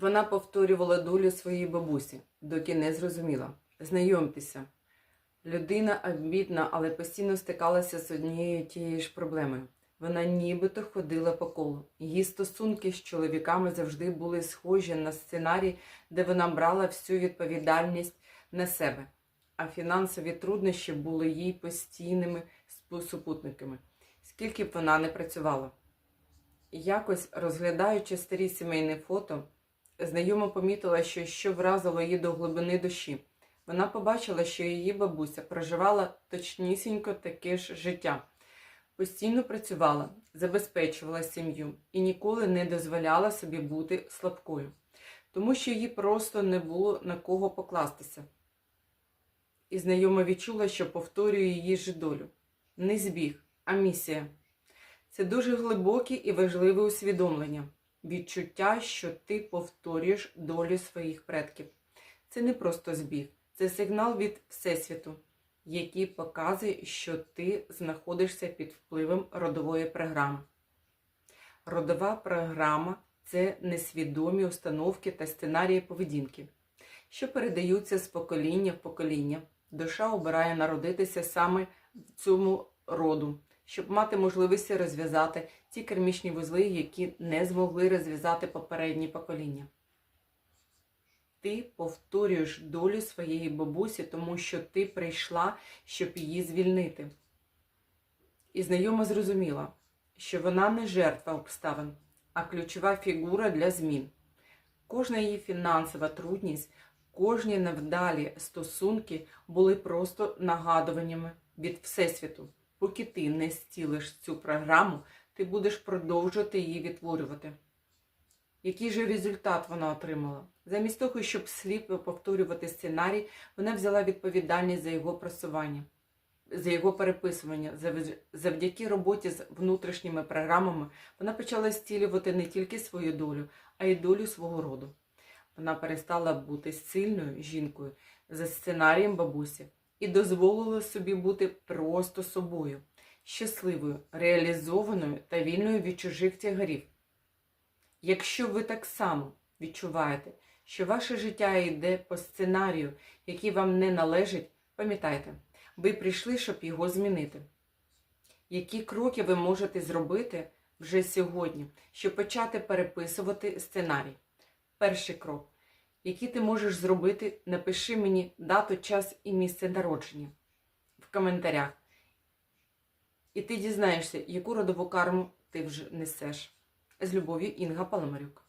Вона повторювала долю своєї бабусі, доки не зрозуміла. Знайомтеся. Людина амбітна, але постійно стикалася з однією тією ж проблемою. Вона нібито ходила по колу. Її стосунки з чоловіками завжди були схожі на сценарій, де вона брала всю відповідальність на себе, а фінансові труднощі були їй постійними супутниками, скільки б вона не працювала. Якось, розглядаючи старі сімейні фото, знайома помітила, що, що вразило її до глибини душі. Вона побачила, що її бабуся проживала точнісінько таке ж життя. Постійно працювала, забезпечувала сім'ю і ніколи не дозволяла собі бути слабкою, тому що їй просто не було на кого покластися. І знайома відчула, що повторює її ж долю. Не збіг, а місія. Це дуже глибоке і важливе усвідомлення, відчуття, що ти повторюєш долю своїх предків. Це не просто збіг, це сигнал від Всесвіту, який показує, що ти знаходишся під впливом родової програми. Родова програма це несвідомі установки та сценарії поведінки, що передаються з покоління в покоління. Душа обирає народитися саме в цьому роду, щоб мати можливість розв'язати ті кармічні вузли, які не змогли розв'язати попередні покоління. Ти повторюєш долю своєї бабусі, тому що ти прийшла, щоб її звільнити. І знайома зрозуміла, що вона не жертва обставин, а ключова фігура для змін. Кожна її фінансова трудність, кожні невдалі стосунки були просто нагадуваннями від Всесвіту. Поки ти не стілиш цю програму, ти будеш продовжувати її відтворювати. Який же результат вона отримала? Замість того, щоб сліпо повторювати сценарій, вона взяла відповідальність за його просування, за його переписування. Завдяки роботі з внутрішніми програмами вона почала стілювати не тільки свою долю, а й долю свого роду. Вона перестала бути сильною жінкою за сценарієм бабусі і дозволила собі бути просто собою, щасливою, реалізованою та вільною від чужих тягарів. Якщо ви так само відчуваєте, що ваше життя йде по сценарію, який вам не належить, пам'ятайте, ви прийшли, щоб його змінити. Які кроки ви можете зробити вже сьогодні, щоб почати переписувати сценарій? Перший крок. Який ти можеш зробити, напиши мені дату, час і місце народження в коментарях. І ти дізнаєшся, яку родову карму ти вже несеш. З любов'ю Інга Паламарюк.